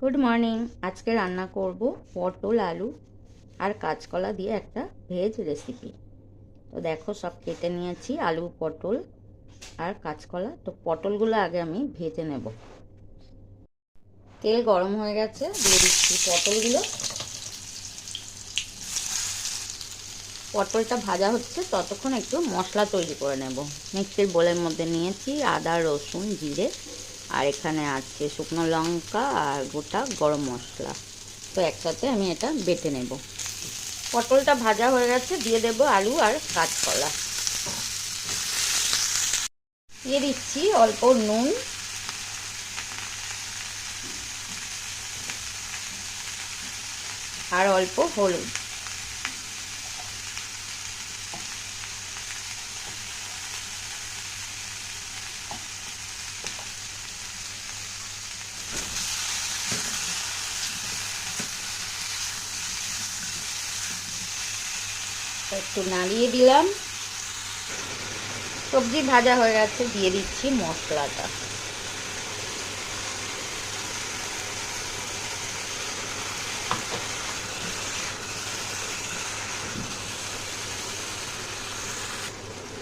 Good morning আজকে রান্না করব পটল, আলু আর কাঁচকলা দিয়ে একটা ভেজ রেসিপি তো দেখো সব কেটে নিয়েছি, আলু, পটল আর কাঁচকলা। তো পটলগুলো আগে আমি ভেজে নেব। তেল গরম হয়ে গেছে, দিয়ে দিচ্ছি পটলগুলো। পটলটা ভাজা হচ্ছে, ততক্ষণ একটু মশলা তৈরি করে নেব। মিক্সির বোলের মধ্যে নিয়েছি আদা, রসুন, জিরে। আর এখানে আছে শুকনো লঙ্কা আর গোটা গরম মশলা। তো একসাথে আমি এটা বেটে নেব। পটলটা ভাজা হয়ে গেছে, দিয়ে দেব আলু আর কাঁচকলা। দিয়ে দিচ্ছি অল্প নুন। আর অল্প হলুদ। একটু নাড়িয়ে দিলাম। সবজি ভাজা হয়ে গেছে, দিয়ে দিচ্ছি মশলাটা।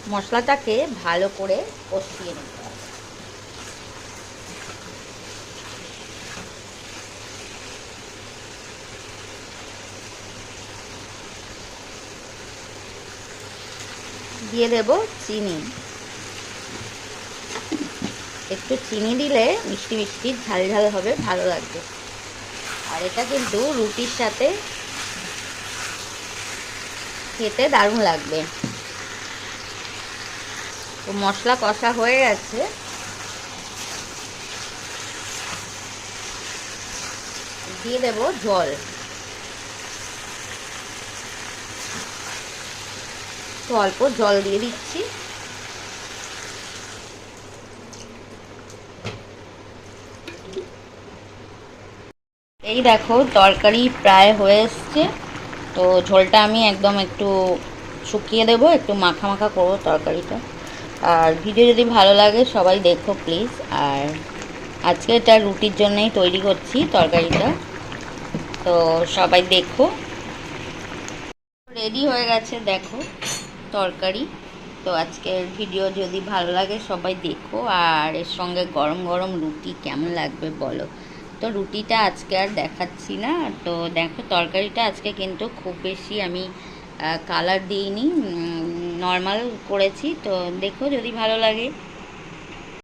মশলাটাকে ভালো করে কষিয়ে নিতে দিয়ে দেব চিনি। একটু চিনি দিলে মিষ্টি মিষ্টি, ঝাল ঝাল হবে, ভালো লাগবে। আর এটা কিন্তু রুটির সাথে খেতে দারুণ লাগবে। তো মশলা কষা হয়ে গেছে। দিয়ে দেব জল। তো অল্প জল দিয়ে দিচ্ছি। এই দেখো, তরকারি প্রায় হয়ে এসছে। তো ঝোলটা আমি একদম একটু শুকিয়ে দেবো, একটু মাখা মাখা করব তরকারিটা। আর ভিডিও যদি ভালো লাগে, সবাই দেখো প্লিজ। আর আজকে এটা রুটির জন্যই তৈরি করছি তরকারিটা, তো সবাই দেখো। রেডি হয়ে গেছে, দেখো। তরকারি। তো আজকের ভিডিও যদি ভালো লাগে সবাই দেখো। আর এর সঙ্গে গরম গরম রুটি কেমন লাগবে বলো? তো রুটিটা আজকে আর দেখাচ্ছি না। তো দেখো তরকারিটা আজকে কিন্তু খুব বেশি আমি কালার দিইনি। নর্মাল করেছি। তো দেখো যদি ভালো লাগে।